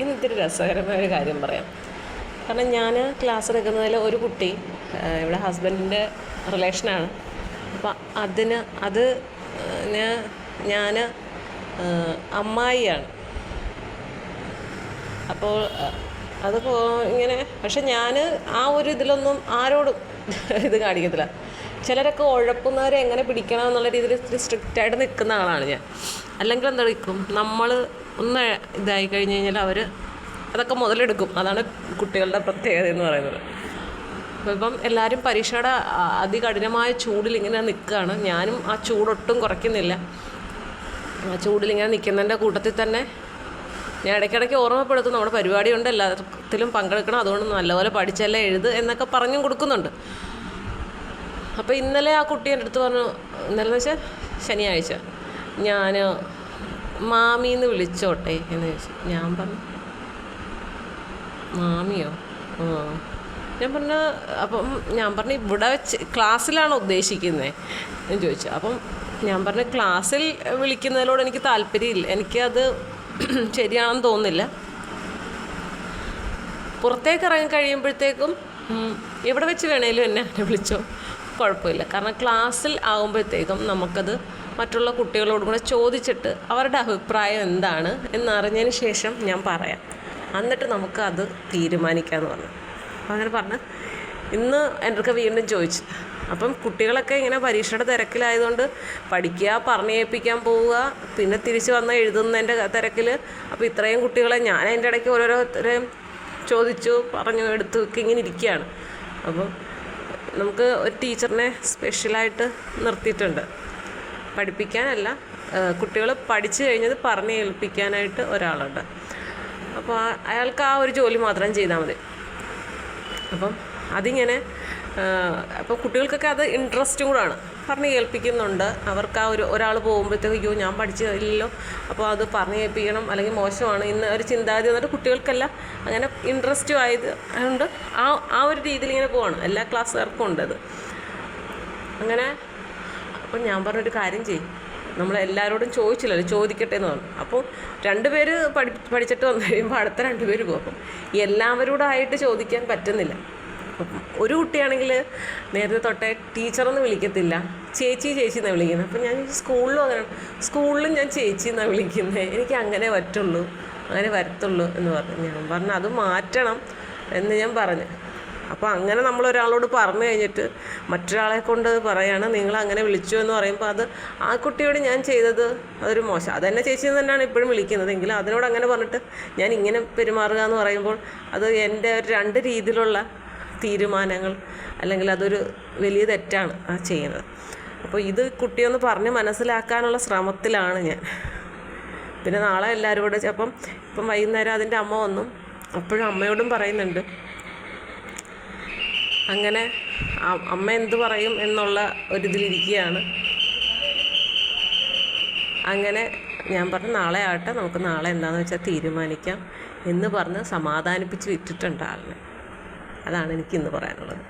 ഇന്ന് ഇത്തിരി രസകരമായ ഒരു കാര്യം പറയാം. കാരണം ഞാൻ ക്ലാസ് എടുക്കുന്നതിൽ ഒരു കുട്ടി ഇവിടെ ഹസ്ബൻഡിന്റെ റിലേഷനാണ് അപ്പം അതിന് അത് ഞാൻ അമ്മായിയാണ്. അപ്പോൾ അത് ഇങ്ങനെ പക്ഷെ ഞാൻ ആ ഒരു ഇതിലൊന്നും ആരോടും ഇത് കാണിക്കത്തില്ല. ചിലരൊക്കെ ഉഴപ്പുന്നവരെ എങ്ങനെ പിടിക്കണം എന്നുള്ള രീതിയിൽ ഇത്തിരി സ്ട്രിക്റ്റ് ആയിട്ട് നിൽക്കുന്ന ആളാണ് ഞാൻ. അല്ലെങ്കിൽ എന്താ നിൽക്കും നമ്മൾ ഒന്ന് ഇതായി കഴിഞ്ഞ് കഴിഞ്ഞാൽ അവർ അതൊക്കെ മുതലെടുക്കും. അതാണ് കുട്ടികളുടെ പ്രത്യേകത എന്ന് പറയുന്നത്. ഇപ്പം എല്ലാവരും പരീക്ഷയുടെ അതികഠിനമായ ചൂടിൽ ഇങ്ങനെ നിൽക്കുകയാണ്. ഞാനും ആ ചൂടൊട്ടും കുറയ്ക്കുന്നില്ല. ആ ചൂടിലിങ്ങനെ നിൽക്കുന്നതിന്റെ കൂട്ടത്തിൽ തന്നെ ഞാൻ ഇടയ്ക്കിടയ്ക്ക് ഓർമ്മപ്പെടുത്തും നമ്മുടെ പരിപാടിയുണ്ട് എല്ലാത്തിലും പങ്കെടുക്കണം. അതുകൊണ്ട് നല്ലപോലെ പഠിച്ചല്ലേ എഴുത് എന്നൊക്കെ പറഞ്ഞും കൊടുക്കുന്നുണ്ട്. അപ്പോൾ ഇന്നലെ ആ കുട്ടി എന്റെ അടുത്ത് പറഞ്ഞു ഇന്നലെ എന്ന് വെച്ചാൽ ശനിയാഴ്ച ഞാൻ മാമിന്ന് വിളിച്ചോട്ടെ എന്ന് ചോദിച്ചു. ഞാൻ പറഞ്ഞു മാമിയോ? ആ. ഞാൻ പറഞ്ഞ അപ്പം ഞാൻ പറഞ്ഞു ഇവിടെ വെച്ച് ക്ലാസ്സിലാണോ ഉദ്ദേശിക്കുന്നത് എന്ന് ചോദിച്ചു. അപ്പം ഞാൻ പറഞ്ഞു ക്ലാസ്സിൽ വിളിക്കുന്നതിനോട് എനിക്ക് താല്പര്യമില്ല. എനിക്കത് ശരിയാണെന്ന് തോന്നുന്നില്ല. പുറത്തേക്ക് ഇറങ്ങി കഴിയുമ്പോഴത്തേക്കും എവിടെ വെച്ച് വേണേലും എന്നെ വിളിച്ചോ. കുഴപ്പമില്ല. കാരണം ക്ലാസ്സിൽ ആകുമ്പോഴത്തേക്കും നമുക്കത് മറ്റുള്ള കുട്ടികളോടും കൂടെ ചോദിച്ചിട്ട് അവരുടെ അഭിപ്രായം എന്താണ് എന്നറിഞ്ഞതിന് ശേഷം ഞാൻ പറയാം. എന്നിട്ട് നമുക്ക് അത് തീരുമാനിക്കാമെന്ന് പറഞ്ഞു. അപ്പം അങ്ങനെ പറഞ്ഞ്. ഇന്ന് എന്റെ വീണ്ടും ചോദിച്ചു. അപ്പം കുട്ടികളൊക്കെ ഇങ്ങനെ പരീക്ഷയുടെ തിരക്കിലായതുകൊണ്ട് പഠിക്കുക പറഞ്ഞു ഏൽപ്പിക്കാൻ പോവുക പിന്നെ തിരിച്ച് വന്ന് എഴുതുന്നതിന്റെ തിരക്കിൽ അപ്പോൾ ഇത്രയും കുട്ടികളെ ഞാൻ അതിന്റെ ഇടയ്ക്ക് ഓരോരുത്തരെയും ചോദിച്ചു പറഞ്ഞു എടുത്തു ഒക്കെ ഇങ്ങനെ ഇരിക്കുകയാണ്. അപ്പം നമുക്ക് ഒരു ടീച്ചറിനെ സ്പെഷ്യലായിട്ട് നിർത്തിയിട്ടുണ്ട്. പഠിപ്പിക്കാനല്ല കുട്ടികൾ പഠിച്ചു കഴിഞ്ഞത് പറഞ്ഞ് ഏൽപ്പിക്കാനായിട്ട് ഒരാളുണ്ട്. അപ്പോൾ അയാൾക്ക് ആ ഒരു ജോലി മാത്രം ചെയ്താൽ മതി. അപ്പം അതിങ്ങനെ അപ്പോൾ കുട്ടികൾക്കൊക്കെ അത് ഇൻട്രസ്റ്റും കൂടാണ്. പറഞ്ഞ് കേൾപ്പിക്കുന്നുണ്ട്. അവർക്ക് ആ ഒരു ഒരാൾ പോകുമ്പോഴത്തേക്ക് അയ്യോ ഞാൻ പഠിച്ചില്ലല്ലോ. അപ്പോൾ അത് പറഞ്ഞ് കേൾപ്പിക്കണം. അല്ലെങ്കിൽ മോശമാണ്. ഇന്ന് ഒരു ചിന്താഗതി എന്നിട്ട് കുട്ടികൾക്കെല്ലാം അങ്ങനെ ഇൻട്രസ്റ്റും ആയത് അതുകൊണ്ട് ആ ആ ഒരു രീതിയിൽ ഇങ്ങനെ പോവാണ്. എല്ലാ ക്ലാസ്സുകാർക്കും ഉണ്ട് അത്. അങ്ങനെ അപ്പം ഞാൻ പറഞ്ഞൊരു കാര്യം ചെയ്യും. നമ്മൾ എല്ലാവരോടും ചോദിച്ചില്ലല്ലോ. ചോദിക്കട്ടെ എന്ന് പറഞ്ഞു. അപ്പോൾ രണ്ടുപേര് പഠി പഠിച്ചിട്ട് വന്നു കഴിയുമ്പോൾ അടുത്ത രണ്ടുപേര് പോകും. എല്ലാവരോടായിട്ട് ചോദിക്കാൻ പറ്റുന്നില്ല. ഒരു കുട്ടിയാണെങ്കിൽ നേരത്തെ തൊട്ടേ ടീച്ചറൊന്നും വിളിക്കത്തില്ല. ചേച്ചി ചേച്ചി എന്നാണ് വിളിക്കുന്നത്. അപ്പം ഞാൻ സ്കൂളിലും അങ്ങനെ സ്കൂളിലും ഞാൻ ചേച്ചി എന്നാണ് വിളിക്കുന്നത് എനിക്ക് അങ്ങനെ പറ്റുള്ളൂ അങ്ങനെ വരത്തുള്ളൂ എന്ന് പറഞ്ഞു. ഞാൻ പറഞ്ഞു അത് മാറ്റണം എന്ന് ഞാൻ പറഞ്ഞു. അപ്പോൾ അങ്ങനെ നമ്മൾ ഒരാളോട് പറഞ്ഞു കഴിഞ്ഞിട്ട് മറ്റൊരാളെ കൊണ്ട് പറയാണ് നിങ്ങൾ അങ്ങനെ വിളിച്ചു എന്ന് പറയുമ്പോൾ അത് ആ കുട്ടിയോട് ഞാൻ ചെയ്തത് അതൊരു മോശം. അതെന്നെ ചേച്ചി എന്ന് തന്നെയാണ് ഇപ്പോഴും വിളിക്കുന്നത്. എങ്കിലും അതിനോട് അങ്ങനെ പറഞ്ഞിട്ട് ഞാൻ ഇങ്ങനെ പെരുമാറുക എന്ന് പറയുമ്പോൾ അത് എന്റെ രണ്ട് രീതിയിലുള്ള തീരുമാനങ്ങൾ അല്ലെങ്കിൽ അതൊരു വലിയ തെറ്റാണ് ആ ചെയ്യുന്നത്. അപ്പോൾ ഇത് കുട്ടിയൊന്ന് പറഞ്ഞ് മനസ്സിലാക്കാനുള്ള ശ്രമത്തിലാണ് ഞാൻ. പിന്നെ നാളെ എല്ലാവരും കൂടെ അപ്പം ഇപ്പം വൈകുന്നേരം അതിന്റെ അമ്മ വന്നു. അപ്പോഴും അമ്മയോടും പറയുന്നുണ്ട്. അങ്ങനെ അമ്മ എന്ത് പറയും എന്നുള്ള ഒരിതിലിരിക്കുകയാണ്. അങ്ങനെ ഞാൻ പറഞ്ഞു നാളെ ആട്ടെ നമുക്ക് നാളെ എന്താണെന്ന് വെച്ചാൽ തീരുമാനിക്കാം എന്ന് പറഞ്ഞ് സമാധാനിപ്പിച്ച് വിട്ടിട്ടുണ്ട് ആളിനെ. അതാണ് എനിക്കിന്ന് പറയാനുള്ളത്.